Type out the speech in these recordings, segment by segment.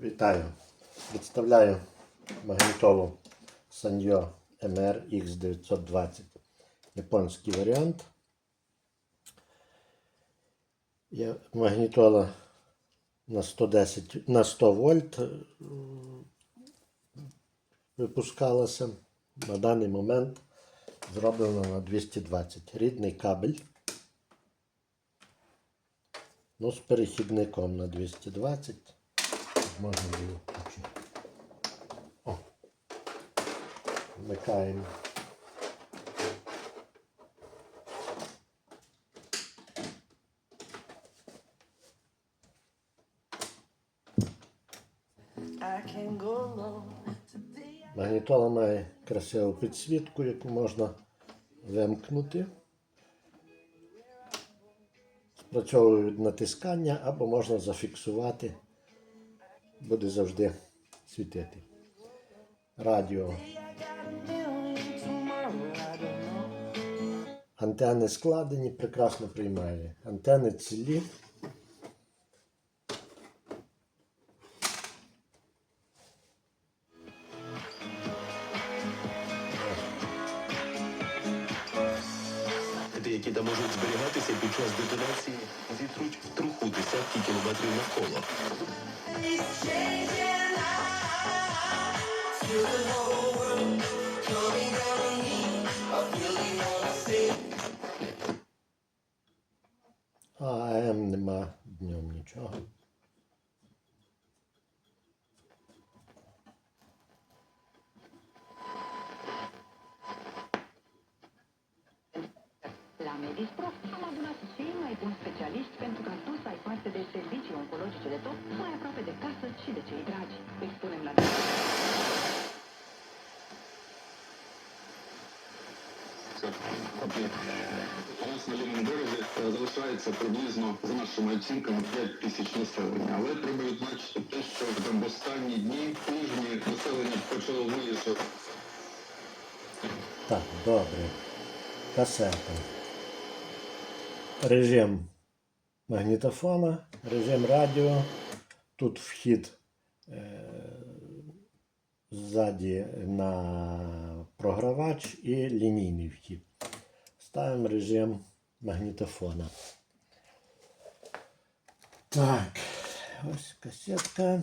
Вітаю! Представляю магнітолу Sanyo MR X920. Японський варіант. Є магнітола на 110, на 100 вольт е, випускалася. На даний момент зроблено на 220. Рідний кабель. Ну, з перехідником на 220. Можна було включити. О. Вмикаємо. Магнітола має красиву підсвітку, яку можна вимкнути. Спрацьовує від натискання або можна зафіксувати. Буде завжди світити. Радіо. Антени складені, прекрасно приймає. Антени цілі. Які можуть зберігатися під час детонації, зітруть в труху десятки кілометрів навколо. It's changing life. Feel the whole world coming down on me. I really wanna say. А АМ нема днем нічого. La Medisprof am adunat cei mai buni specialiști pentru ca tu să ai parte de servicii oncologice de top și de cei dragi. Îi spunem la У нас на лівому березі залишається приблизно за нашими оцінками 5 тисяч населення. Але треба відзначити те, що там в останні дні, тижні населення почало виїжджати. Так, добре. Касета. Режим магнітофона, режим радіо. Тут вхід ззаді на програвач і лінійний вхід. Ставимо режим магнітофона. Так, ось касетка.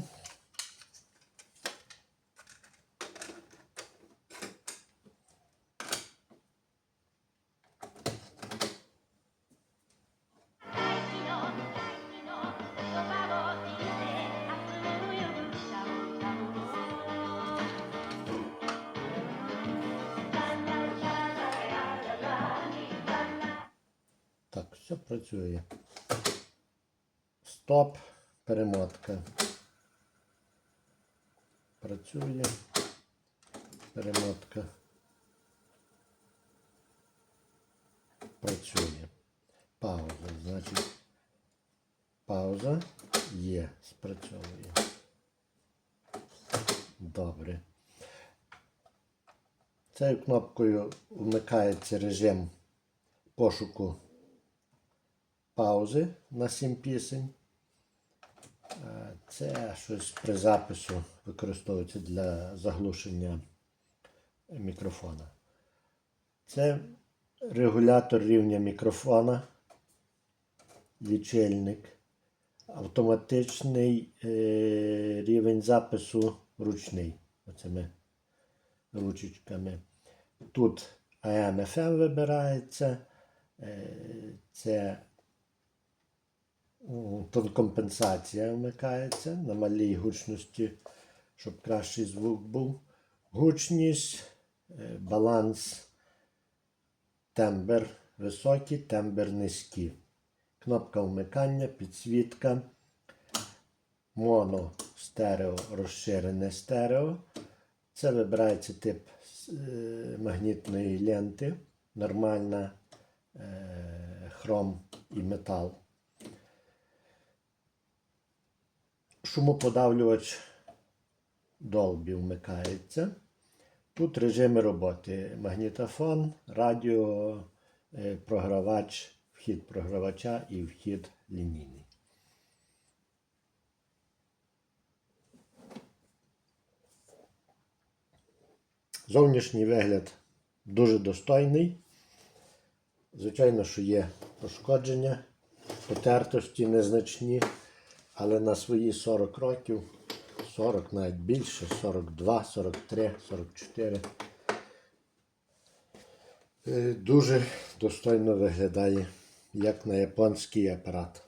Все працює. Стоп, перемотка. Працює. Перемотка. Працює. Пауза. Значить, пауза є, спрацьовує. Добре. Цією кнопкою вмикається режим пошуку паузи на 7 пісень. Е, Це щось при запису використовується для заглушення мікрофона. Це регулятор рівня мікрофона, лічильник, автоматичний е, рівень запису ручний. Оцими ручечками. Тут AM FM вибирається. Е, Це Тонкомпенсація вмикається на малій гучності, щоб кращий звук був. Гучність, е, баланс, тембр високий, тембр низький. Кнопка вмикання, підсвітка, моно, стерео, розширене стерео. Це вибирається тип е, магнітної ленти, нормальна е, хром і метал. Шумоподавлювач долбі вмикається. Тут режими роботи: магнітофон, радіо, е, програвач, вхід програвача і вхід лінійний. Зовнішній вигляд дуже достойний. Звичайно, що є пошкодження, потертості незначні але на свої 40 років, 40 навіть більше, 42, 43, 44. е, Дуже достойно виглядає, як на японський апарат.